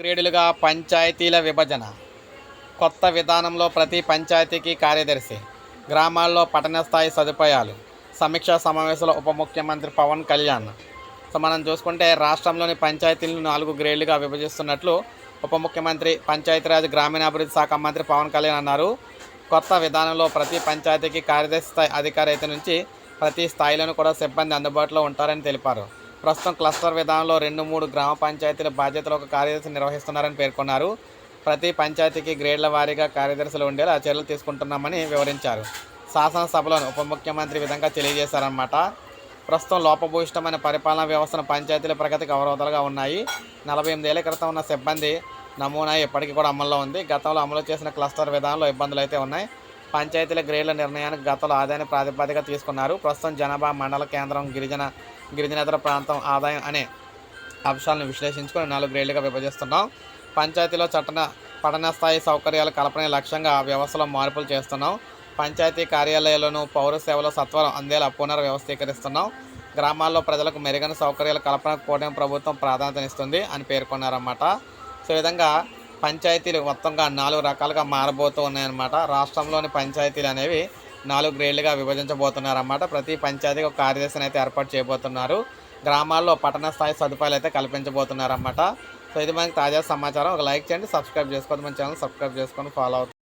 గ్రేడులుగా పంచాయతీల విభజన. కొత్త విధానంలో ప్రతి పంచాయతీకి కార్యదర్శి గ్రామాల్లో పట్టణ స్థాయి సదుపాయాలు సమీక్షా సమావేశంలో ఉప ముఖ్యమంత్రి పవన్ కళ్యాణ్. సో మనం చూసుకుంటే రాష్ట్రంలోని పంచాయతీలను నాలుగు గ్రేడ్లుగా విభజిస్తున్నట్లు ఉప ముఖ్యమంత్రి పంచాయతీరాజ్ గ్రామీణాభివృద్ధి శాఖ మంత్రి పవన్ కళ్యాణ్ అన్నారు. కొత్త విధానంలో ప్రతి పంచాయతీకి కార్యదర్శి స్థాయి అధికారి అయితే నుంచి ప్రతి స్థాయిలోనూ కూడా సిబ్బంది అందుబాటులో ఉంటారని తెలిపారు. ప్రస్తుతం క్లస్టర్ విధానంలో రెండు మూడు గ్రామ పంచాయతీల బాధ్యతలు ఒక కార్యదర్శి నిర్వహిస్తున్నారని పేర్కొన్నారు. ప్రతి పంచాయతీకి గ్రేడ్ల వారీగా కార్యదర్శులు ఉండేలా చర్యలు తీసుకుంటున్నామని వివరించారు. శాసనసభలోని ఉప ముఖ్యమంత్రి విధంగా తెలియజేశారన్నమాట. ప్రస్తుతం లోపభూయిష్టమైన పరిపాలనా వ్యవస్థను పంచాయతీల ప్రగతికి అవరోధాలుగా ఉన్నాయి. నలభై ఎనిమిదేళ్ళ క్రితం ఉన్న సిబ్బంది నమూనా ఇప్పటికీ కూడా అమల్లో ఉంది. గతంలో అమలు చేసిన క్లస్టర్ విధానంలో ఇబ్బందులు అయితే ఉన్నాయి. పంచాయతీల గ్రేడ్ల నిర్ణయానికి గతంలో ఆదాయాన్ని ప్రాతిపదిక తీసుకున్నారు. ప్రస్తుతం జనాభా మండల కేంద్రం గిరిజన గిరిజనేతర ప్రాంతం ఆదాయం అనే అంశాలను విశ్లేషించుకొని నాలుగు గ్రేడ్లుగా విభజిస్తున్నాం. పంచాయతీలో చట్టన పట్టణ స్థాయి సౌకర్యాల కల్పన లక్ష్యంగా వ్యవస్థలో మార్పులు చేస్తున్నాం. పంచాయతీ కార్యాలయాలను పౌర సేవలు సత్వరం అందేలా పునర్వ్యవస్థీకరిస్తున్నాం. గ్రామాల్లో ప్రజలకు మెరుగైన సౌకర్యాల కల్పనకు కూటమి ప్రభుత్వం ప్రాధాన్యతనిస్తుంది అని పేర్కొన్నారన్నమాట. సో విధంగా పంచాయతీలు మొత్తంగా నాలుగు రకాలుగా మారబోతూ ఉన్నాయన్నమాట రాష్ట్రంలోని పంచాయతీలు అనేవి నాలుగు గ్రేడ్లుగా విభజించబోతున్నారన్నమాట. ప్రతి పంచాయతీకి ఒక కార్యదర్శిని అయితే ఏర్పాటు చేయబోతున్నారు. గ్రామాల్లో పట్టణ స్థాయి సదుపాయాలు అయితే కల్పించబోతున్నారన్నమాట. సో ఇది మనకి తాజా సమాచారం. ఒక లైక్ చేయండి సబ్స్క్రైబ్ చేసుకోండి మన ఛానల్ సబ్స్క్రైబ్ చేసుకొని ఫాలో అవుతుంది